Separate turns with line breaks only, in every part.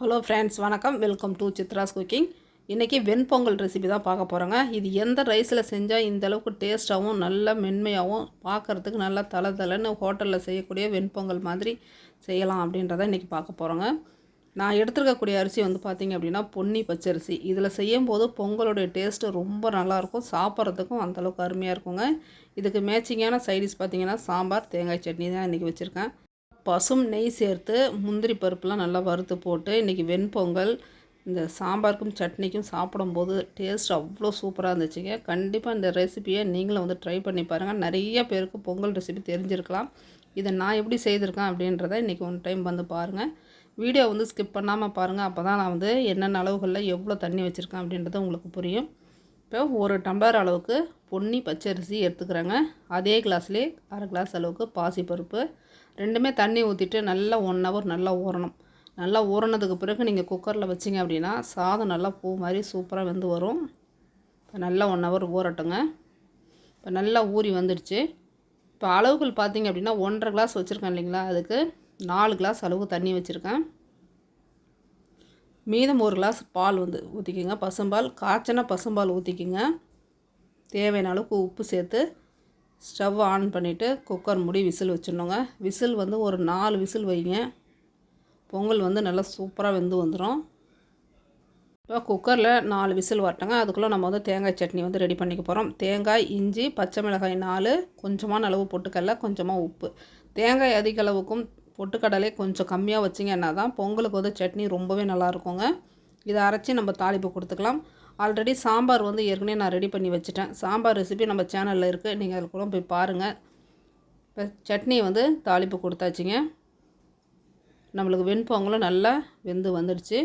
Hello friends வணக்கம். Welcome to Chitra's cooking இன்றைக்கி venpongal recipe தான் பார்க்க போகிறோங்க இது எந்த ரைஸில் செஞ்சால் இந்த அளவுக்கு டேஸ்ட்டாகவும் நல்ல மென்மையாகவும் பார்க்குறதுக்கு நல்லா தலை தலைன்னு ஹோட்டலில் செய்யக்கூடிய வெண்பொங்கல் மாதிரி செய்யலாம் அப்படின்றத இன்றைக்கி பார்க்க போகிறோங்க நான் எடுத்துருக்கக்கூடிய அரிசி வந்து பார்த்திங்க அப்படின்னா பொன்னி பச்சரிசி. இதில் செய்யும் போது பொங்கலுடைய டேஸ்ட்டு ரொம்ப நல்லாயிருக்கும் சாப்பிட்றதுக்கும் அந்தளவுக்கு அருமையாக இருக்குங்க. இதுக்கு மேட்சிங்கான சைடிஷ் பார்த்திங்கன்னா சாம்பார் தேங்காய் சட்னி தான் இன்றைக்கி வச்சுருக்கேன். பசும் நெய் சேர்த்து முந்திரி பருப்புலாம் நல்லா வறுத்து போட்டு இன்றைக்கி வெண்பொங்கல் இந்த சாம்பாருக்கும் சட்னிக்கும் சாப்பிடும்போது டேஸ்ட் அவ்வளோ சூப்பராக இருந்துச்சுங்க. கண்டிப்பாக இந்த ரெசிப்பியை நீங்களும் வந்து ட்ரை பண்ணி பாருங்கள் நிறைய பேருக்கு பொங்கல் ரெசிபி தெரிஞ்சிருக்கலாம். இதை நான் எப்படி செய்திருக்கேன் அப்படின்றத இன்றைக்கி ஒன் டைம் வந்து பாருங்கள் வீடியோ வந்து ஸ்கிப் பண்ணாமல் பாருங்கள் அப்போ தான் நான் வந்து என்னென்ன அளவுகளில் எவ்வளோ தண்ணி வச்சுருக்கேன் அப்படின்றது உங்களுக்கு புரியும். இப்போ ஒரு டம்ளர் அளவுக்கு பொன்னி பச்சரிசி எடுத்துக்கிறேங்க. அதே கிளாஸ்லேயே அரை கிளாஸ் அளவுக்கு பாசிப்பருப்பு ரெண்டுமே தண்ணி ஊற்றிட்டு நல்லா ஒன் ஹவர் நல்லா ஊறணும். நல்லா ஊறினதுக்கு பிறகு நீங்கள் குக்கரில் வச்சிங்க அப்படின்னா சாதம் நல்லா பூ மாதிரி சூப்பராக வெந்து வரும். இப்போ நல்லா ஒன் ஹவர் ஊறட்டுங்க. இப்போ நல்லா ஊறி வந்துடுச்சு. இப்போ அளவுகள் பார்த்திங்க அப்படின்னா ஒன்றரை கிளாஸ் வச்சுருக்கேன் இல்லைங்களா? அதுக்கு நாலு கிளாஸ் அளவுக்கு தண்ணி வச்சுருக்கேன். மீதம் ஒரு கிளாஸ் பால் வந்து ஊற்றிக்கிங்க பசும்பால் காய்ச்சினா பசும்பால் ஊற்றிக்கிங்க தேவையான அளவுக்கு உப்பு சேர்த்து ஸ்டவ் ஆன் பண்ணிவிட்டு குக்கர் முடி விசில் வச்சிடணுங்க. விசில் வந்து ஒரு நாலு விசில் வைங்க. பொங்கல் வந்து நல்லா சூப்பராக வெந்து வந்துடும் இப்போ குக்கரில் நாலு விசில் வரட்டுங்க. அதுக்குள்ளே நம்ம வந்து தேங்காய் சட்னி வந்து ரெடி பண்ணிக்க போகிறோம் தேங்காய் இஞ்சி பச்சை மிளகாய் நாலு கொஞ்சமான அளவு பொட்டுக்கடலை கொஞ்சமாக உப்பு. தேங்காய் அதிக அளவுக்கும் பொட்டுக்கடலை கொஞ்சம் கம்மியாக வச்சிங்கன்னா தான் பொங்கலுக்கு வந்து சட்னி ரொம்பவே நல்லாயிருக்குங்க இதை அரைச்சி நம்ம தாளிப்பு கொடுத்துக்கலாம். ஆல்ரெடி சாம்பார் வந்து ஏற்கனவே நான் ரெடி பண்ணி வச்சுட்டேன். சாம்பார் ரெசிபி நம்ம சேனலில் இருக்குது நீங்கள் அதில் கூட போய் பாருங்கள் இப்போ சட்னி வந்து தாளிப்பு கொடுத்தாச்சுங்க. நம்மளுக்கு வெண்பொங்கலும் நல்லா வெந்து வந்துடுச்சு.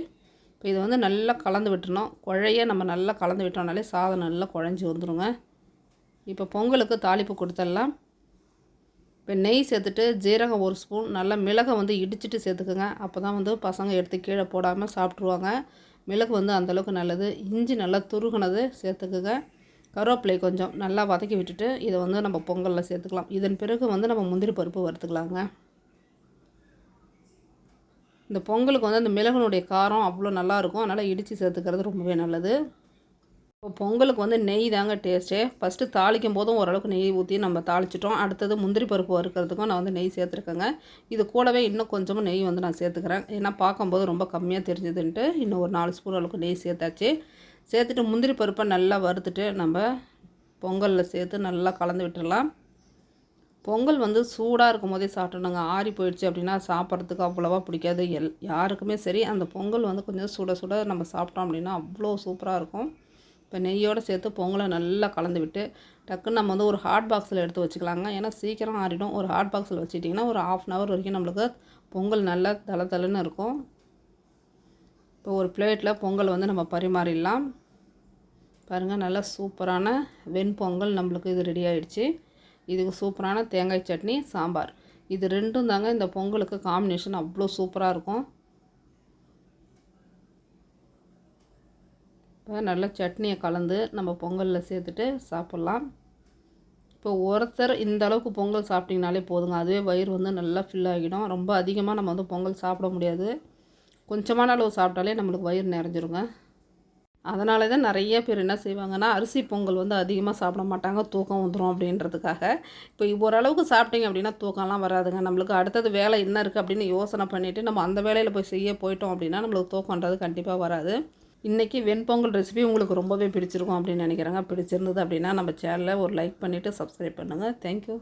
இப்போ இதை வந்து நல்லா கலந்து விட்டுணும் குழைய நம்ம நல்லா கலந்து விட்டோம்னாலே சாதம் நல்லா குழஞ்சி வந்துடுங்க இப்போ பொங்கலுக்கு தாளிப்பு கொடுத்துடலாம். இப்போ நெய் சேர்த்துட்டு ஜீரகம் ஒரு ஸ்பூன் நல்லா மிளகை வந்து இடிச்சிட்டு சேர்த்துக்குங்க. அப்போ தான் வந்து பசங்க எடுத்து கீழே போடாமல் சாப்பிட்ருவாங்க மிளகு வந்து அந்தளவுக்கு நல்லது. இஞ்சி நல்லா துருகுனது சேர்த்துக்குங்க. கருவேப்பிலை கொஞ்சம் நல்லா வதக்கி விட்டுட்டு இதை வந்து நம்ம பொங்கலில் சேர்த்துக்கலாம். இதன் பிறகு வந்து நம்ம முந்திரி பருப்பு வறுத்துக்கலாங்க. இந்த பொங்கலுக்கு வந்து அந்த மிளகுனுடைய காரம் அவ்வளோ நல்லாயிருக்கும் அதனால் இடித்து சேர்த்துக்கிறது ரொம்பவே நல்லது. இப்போ பொங்கலுக்கு வந்து நெய் தாங்க டேஸ்ட்டே. ஃபஸ்ட்டு தாளிக்கும் போதும் ஓரளவுக்கு நெய் ஊற்றி நம்ம தாளிச்சிட்டோம். அடுத்தது முந்திரி பருப்பு வறுக்கிறதுக்கும் நான் வந்து நெய் சேர்த்துருக்கேங்க. இது கூடவே இன்னும் கொஞ்சமாக நெய் வந்து நான் சேர்த்துக்கிறேன். ஏன்னா பார்க்கும்போது ரொம்ப கம்மியாக தெரிஞ்சதுன்ட்டு இன்னும் ஒரு நாலு ஸ்பூன் அளவுக்கு நெய் சேர்த்தாச்சு. சேர்த்துட்டு முந்திரி பருப்பை நல்லா வறுத்துட்டு நம்ம பொங்கலில் சேர்த்து நல்லா கலந்து விட்டுடலாம். பொங்கல் வந்து சூடாக இருக்கும் போதே சாப்பிட்டோங்க ஆறி போயிடுச்சு அப்படின்னா சாப்பிட்றதுக்கு அவ்வளோவா பிடிக்காது. எல் யாருக்குமே சரி அந்த பொங்கல் வந்து கொஞ்சம் சுட சுட நம்ம சாப்பிட்டோம் அப்படின்னா அவ்வளோ சூப்பராக இருக்கும். இப்போ நெய்யோடு சேர்த்து பொங்கலை நல்லா கலந்து விட்டு டக்குன்னு நம்ம வந்து ஒரு ஹாட் பாக்ஸில் எடுத்து வச்சுக்கலாங்க. ஏன்னா சீக்கிரம் ஆறிடும். ஒரு ஹாட் பாக்ஸில் வச்சுட்டிங்கன்னா ஒரு ஆஃப் அன் ஹவர் வரைக்கும் நம்மளுக்கு பொங்கல் நல்லா தலை தலைன்னு இருக்கும். இப்போ ஒரு பிளேட்டில் பொங்கல் வந்து நம்ம பரிமாறிடலாம். பாருங்கள் நல்லா சூப்பரான வெண்பொங்கல் நம்மளுக்கு இது ரெடி ஆகிடுச்சு இதுக்கு சூப்பரான தேங்காய் சட்னி சாம்பார். இது ரெண்டும் தாங்க இந்த பொங்கலுக்கு காம்பினேஷன் அவ்வளோ சூப்பராக இருக்கும். இப்போ நல்லா சட்னியை கலந்து நம்ம பொங்கலில் சேர்த்துட்டு சாப்பிட்லாம். இப்போ ஒருத்தர் இந்த அளவுக்கு பொங்கல் சாப்பிட்டிங்கனாலே போதுங்க. அதுவே வயிறு வந்து நல்லா ஃபில் ஆகிடும். ரொம்ப அதிகமாக நம்ம வந்து பொங்கல் சாப்பிட முடியாது. கொஞ்சமான அளவு சாப்பிட்டாலே நம்மளுக்கு வயிறு நிறைஞ்சிருங்க. அதனால தான் நிறைய பேர் என்ன செய்வாங்கன்னா அரிசி பொங்கல் வந்து அதிகமாக சாப்பிட மாட்டாங்க. தூக்கம் வந்துடும் அப்படின்றதுக்காக. இப்போ ஓரளவுக்கு சாப்பிட்டீங்க அப்படின்னா தூக்கம்லாம் வராதுங்க. நம்மளுக்கு அடுத்தது வேலை என்ன இருக்குது அப்படின்னு யோசனை பண்ணிவிட்டு நம்ம அந்த வேலையில் போய் செய்ய போயிட்டோம் அப்படின்னா நம்மளுக்கு தூக்கன்றது கண்டிப்பாக வராது. இன்றைக்கி வெண்பொங்கல் ரெசிபி உங்களுக்கு ரொம்பவே பிடிச்சிருக்கும் அப்படின்னு நினைக்கிறேங்க. பிடிச்சிருந்தது அப்படின்னா நம்ம சேனலை ஒரு லைக் பண்ணிவிட்டு சப்ஸ்கிரைப் பண்ணுங்கள் தேங்க்யூ